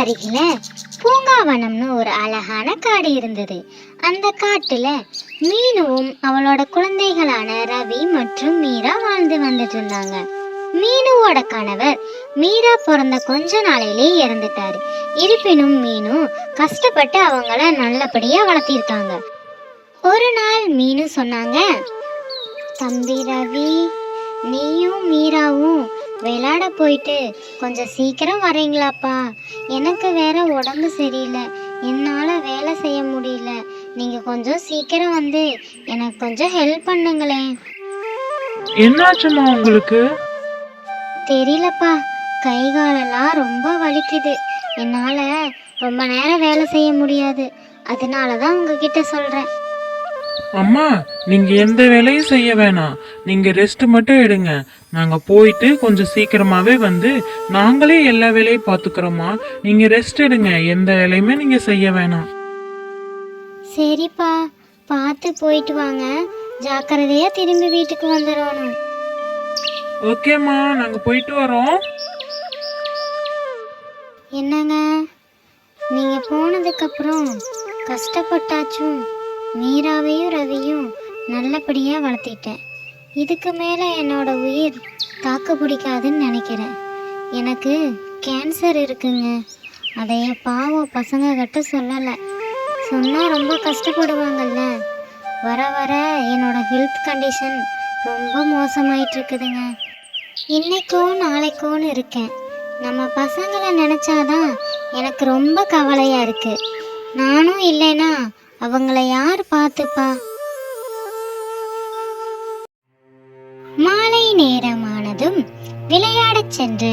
அருகில பூங்காவனம்னு ஒரு அழகான காடு இருந்தது. அந்த காட்டுல மீனுவும் அவளோட குழந்தைகளான ரவி மற்றும் மீரா வாழ்ந்து வந்துட்டு இருந்தாங்க. மீனுவோட கணவர் மீரா பிறந்த கொஞ்ச நாளையிலே இறந்துட்டாரு. இருப்பினும் மீனு கஷ்டப்பட்டு அவங்கள நல்லபடியா வளர்த்திருக்காங்க. ஒரு நாள் மீனு சொன்னாங்க தம்பி ரவி நீயும் மீராவும் விளையாட போயிட்டு கொஞ்சம் சீக்கிரம் வரீங்களாப்பா. எனக்கு வேற உடம்பு சரியில்லை. என்னால் வேலை செய்ய முடியல. நீங்கள் கொஞ்சம் சீக்கிரம் வந்து எனக்கு கொஞ்சம் ஹெல்ப் பண்ணுங்களேன். என்னாச்சும்மா உங்களுக்கு? தெரியலப்பா. கை காலெல்லாம் ரொம்ப வலிக்குது. என்னால் ரொம்ப நேரம் வேலை செய்ய முடியாது. அதனால தான் உங்ககிட்ட சொல்கிறேன் அம்மா நீங்க எந்த வேலையும் செய்ய வேணாம். நீங்க ரெஸ்ட் மட்டும் எடுங்க. நாங்க போயிட்டு கொஞ்சம் சீக்கிரமாவே வந்து நாங்களே எல்லா வேலையும் பாத்துக்கிறோமா நீங்க ரெஸ்ட் எடுங்க. எந்த வேலையுமே நீங்க செய்ய வேணாம். சரிப்பா. பார்த்து போயிட்டு வாங்க. ஜாக்கிரதையாக திரும்பி வீட்டுக்கு வந்துடணும். ஓகேம்மா. நாங்க போயிட்டு வரோம். என்னங்க? நீங்க போனதுக்கு அப்புறம் கஷ்டப்பட்டாச்சும் மீராவையும் ரவியும் நல்லபடியா வளர்த்திட்டேன். இதுக்கு மேல என்னோட உயிர் தாக்கு பிடிக்காதுன்னு நினைக்கிறேன். எனக்கு கேன்சர் இருக்குங்க. அதை என் பாவம் பசங்க கிட்ட சொல்லலை. சொன்னால் ரொம்ப கஷ்டப்படுவாங்கல்ல. வர வர என்னோட ஹெல்த் கண்டிஷன் ரொம்ப மோசமாயிட்டு இருக்குதுங்க இன்னைக்கோ நாளைக்கோன்னு இருக்கேன். நம்ம பசங்களை நினச்சாதான் எனக்கு ரொம்ப கவலையாக இருக்குது நானும் இல்லைன்னா அவங்கள யார் பார்த்துப்பா? நேரமானதும் விளையாடச் சென்ற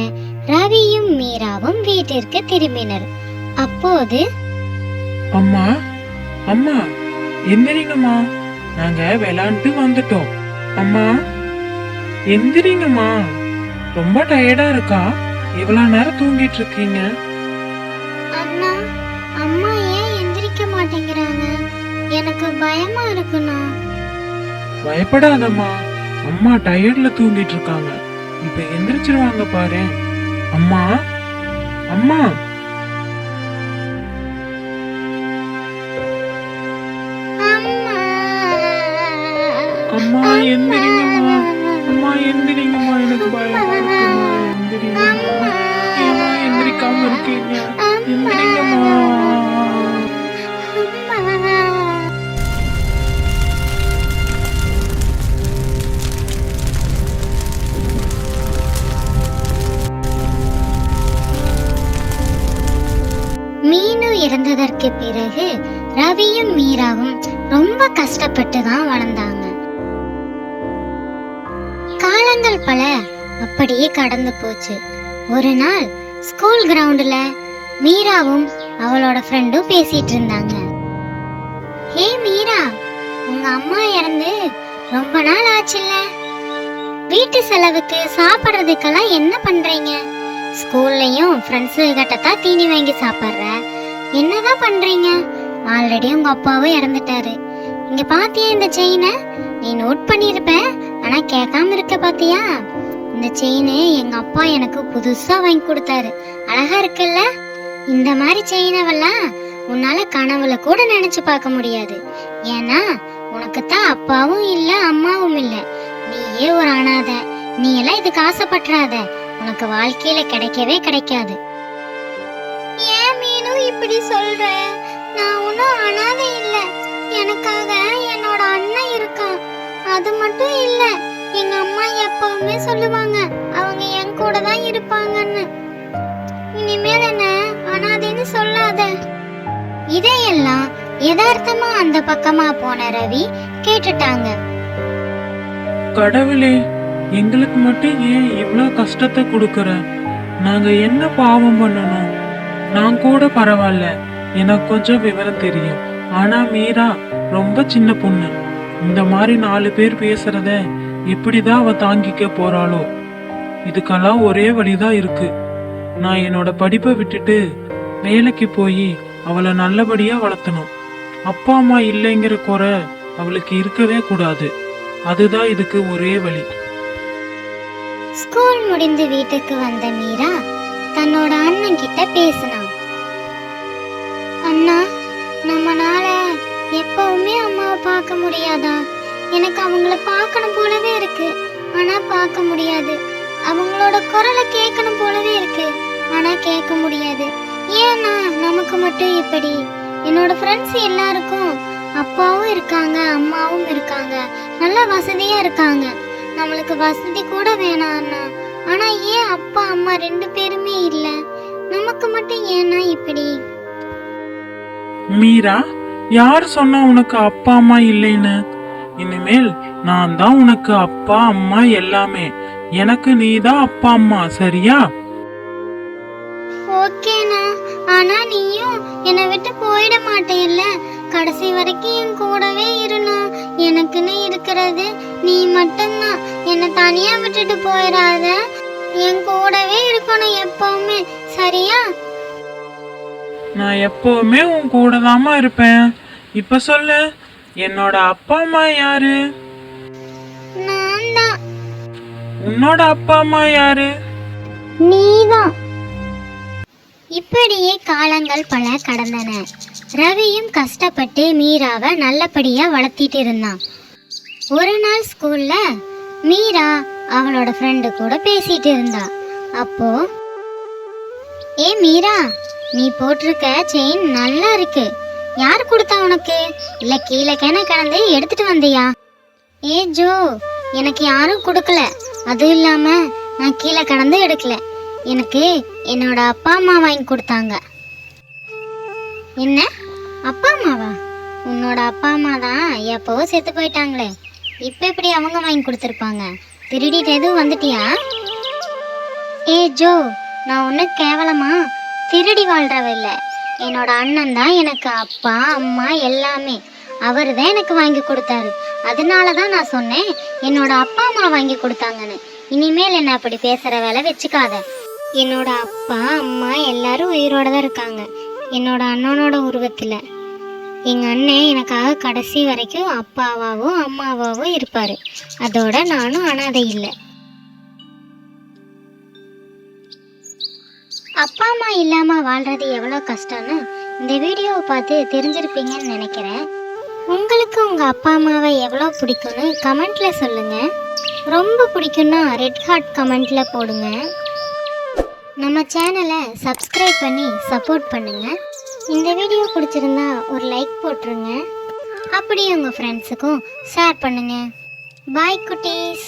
ரவியும் மீராவும் வீட்டிற்கு திரும்பினர். அப்போது அம்மா அம்மா எந்திரிங்கம்மா. நாங்க விளையாண்டு வந்துட்டோம். அம்மா எந்திரிங்கம்மா. ரொம்ப டயர்டா இருக்கா? இவ்வளவு நேரம் தூங்கிட்டு இருக்கீங்க. அண்ணா அம்மா ஏன் எந்திரிக்க மாட்டேங்கிறாங்க? எனக்கு பயமா இருக்குண்ணா. பயப்படாதம்மா. அம்மா டயர்ட்ல தூங்கிட்டு இருக்காங்க. இப்ப எந்திரிச்சிருவாங்க பாரு அம்மா அம்மா? அம்மா? இறந்ததற்கு பிறகு ரவியும் மீராவும் ரொம்ப கஷ்டப்பட்டு தான் வளர்ந்தாங்க. காலங்கள் பல அப்படியே கடந்து போச்சு. ஒரு நாள் ஸ்கூல் கிரவுண்டுல மீராவும் அவளோட ஃப்ரெண்டும் பேசிட்டு இருந்தாங்க. ஹே மீரா உங்க அம்மா இறந்து ரொம்ப நாள் ஆச்சுல்ல? வீட்டு செலவுக்கு சாப்பிட்றதுக்கெல்லாம் என்ன பண்றீங்க? ஸ்கூல்லையும் ஃப்ரெண்ட்ஸு கிட்ட தான் தீனி வாங்கி சாப்பிட்ற. என்னதான் பண்றீங்க? ஆல்ரெடி உங்க அப்பாவும் இறந்துட்டாரு. இங்க பாத்தியா இந்த செயினை? நீ நோட் பண்ணியிருப்ப ஆனா கேட்காம இருக்க பாத்தியா? இந்த செயின் எங்க அப்பா எனக்கு புதுசா வாங்கி கொடுத்தாரு. அழகா இருக்குல்ல? இந்த மாதிரி செயினவெல்லாம் உன்னால கனவுல கூட நினைச்சு பார்க்க முடியாது. ஏன்னா உனக்கு தான் அப்பாவும் இல்ல அம்மாவும் இல்ல. நீயே ஒரு அனாதை. நீ எல்லாம் இதுக்கு ஆசைப்பட்டுறாத. உனக்கு வாழ்க்கையில கிடைக்கவே கிடைக்காது. இப்படி சொல்ற நான் ஒன்றும் அனாதை இல்லை. எனக்காக என்னோட அண்ணன் இருக்கான். அது மட்டும் இல்லை எங்க அம்மா எப்பவுமே சொல்லுவாங்க அவங்க என் கூட தான் இருப்பாங்கன்னு. இனிமேல் என்ன அனாதைன்னு சொல்லாத. இதையெல்லாம் யதார்த்தமா அந்த பக்கமா போன ரவி கேட்டுட்டாங்க. கடவுளே எங்களுக்கு மட்டும் ஏன் இவ்வளோ கஷ்டத்தை கொடுக்குற? நாங்க என்ன பாவம் பண்ணணும்? நான் கூட பரவாயில்ல. எனக்கு கொஞ்சம் விவரம் தெரியும். ஆனா மீரா ரொம்ப சின்ன பொண்ணு. இந்த மாதிரி நாலு பேர் பேசுறத எப்படிதான் அவ தாங்கிக்க போறாளோ? இதுக்கெல்லாம் ஒரே வழிதான் இருக்கு. நான் என்னோட படிப்பை விட்டுட்டு வேலைக்கு போய் அவளை நல்லபடியா வளர்த்தணும். அப்பா அம்மா இல்லைங்கிற குறை அவளுக்கு இருக்கவே கூடாது. அதுதான் இதுக்கு ஒரே வழி. ஸ்கூல் முடிந்து வீட்டுக்கு வந்த மீரா தன்னோட அண்ணன் கிட்ட பேசினான். அண்ணா நம்மனால எப்பவுமே அம்மாவை பார்க்க முடியாதா? எனக்கு அவங்கள பார்க்கணும் போலவே இருக்கு. ஆனா பார்க்க முடியாது. அவங்களோட குரலை கேட்கணும் போலவே இருக்கு. ஆனா கேட்க முடியாது. ஏன்னா நமக்கு மட்டும் இப்படி. என்னோட ஃப்ரெண்ட்ஸ் எல்லாருக்கும் அப்பாவும் இருக்காங்க அம்மாவும் இருக்காங்க. நல்ல வசதியா இருக்காங்க. நம்மளுக்கு வசதி கூட வேணாம் அண்ணா. ஆனா ஏன் அப்பா அம்மா ரெண்டு பேருமே இல்ல? நமக்கு மட்டும் ஏன்னா இப்படி? மீரா யார் சொன்னா உனக்கு அப்பா அம்மா இல்லைன்னு? இனிமேல் நான் தான் உனக்கு அப்பா அம்மா எல்லாமே. எனக்கு நீ தான் அப்பா அம்மா சரியா? ஓகேண்ணா. ஆனா நீயும் என்னை விட்டு போயிட மாட்டேல்ல. கடைசி வரைக்கும் என் கூடவே இருண்ணா. எனக்குன்னு இருக்கிறது நீ மட்டும்தான். என்னை தனியா விட்டுட்டு போயிடாத. என் கூடவே இருக்கணும் எப்பவுமே சரியா? நான் எப்பவுமே உன் கூட இருப்பேன். இப்ப சொல்லு என்னோட அப்பா அம்மா யாரு? நான் தான் உன்னோட அப்பா அம்மா யாரு? நீதான். இப்படியே காலங்கள் பல கடந்தன. ரவியும் கஷ்டப்பட்டு மீராவை நல்லபடியா வளர்த்திட்டு இருந்தான். ஒரு நாள் ஸ்கூல்ல மீரா அவளோட ஃப்ரெண்டு கூட பேசிட்டு இருந்தா. அப்போ ஏ மீரா நீ போட்டிருக்க செயின் நல்லா இருக்கு. யார் கொடுத்தா உனக்கு? இல்ல கீழே கேன கலந்து எடுத்துட்டு வந்தியா? ஏ ஜோ எனக்கு யாரும் கொடுக்கல. அதுவும் இல்லாம நான் கீழே கடந்து எடுக்கல. எனக்கு என்னோட அப்பா அம்மா வாங்கி கொடுத்தாங்க. என்ன? அப்பா அம்மாவா? உன்னோட அப்பா அம்மா தான் எப்பவோ செத்து போயிட்டாங்களே. இப்போ எப்படி அவங்க வாங்கி கொடுத்துருப்பாங்க? திருடிட்டு எதுவும் வந்துட்டியா? ஏ ஜோ நான் ஒன்றும் கேவலமா திருடி வாழ்றவ இல்லை. என்னோட அண்ணன் தான் எனக்கு அப்பா அம்மா எல்லாமே. அவர் தான் எனக்கு வாங்கி கொடுத்தாரு. அதனால தான் நான் சொன்னேன் என்னோட அப்பா அம்மா வாங்கி கொடுத்தாங்கன்னு. இனிமேல் என்ன அப்படி பேசுகிற வேலை வச்சுக்காத. என்னோட அப்பா அம்மா எல்லாரும் உயிரோட தான் இருக்காங்க. என்னோட அண்ணனோட உருவத்தில். எங்கள் அண்ணன் எனக்காக கடைசி வரைக்கும் அப்பாவாகவும் அம்மாவாகவும் இருப்பார். அதோட நானும் அனாதை இல்லை. அப்பா அம்மா இல்லாமல் வாழ்றது எவ்வளோ கஷ்டம்னு இந்த வீடியோவை பார்த்து தெரிஞ்சிருப்பீங்கன்னு நினைக்கிறேன். உங்களுக்கு உங்கள் அப்பா அம்மாவை எவ்வளோ பிடிக்கும்னு கமெண்ட்டில் சொல்லுங்கள் ரொம்ப பிடிக்கும்னா ரெட் ஹார்ட் கமெண்ட்டில் போடுங்க. நம்ம சேனலை சப்ஸ்கிரைப் பண்ணி சப்போர்ட் பண்ணுங்கள் இந்த வீடியோ பிடிச்சிருந்தா ஒரு லைக் போட்டுருங்க. அப்படியே உங்கள் ஃப்ரெண்ட்ஸுக்கும் ஷேர் பண்ணுங்கள் பாய் குட்டீஸ்.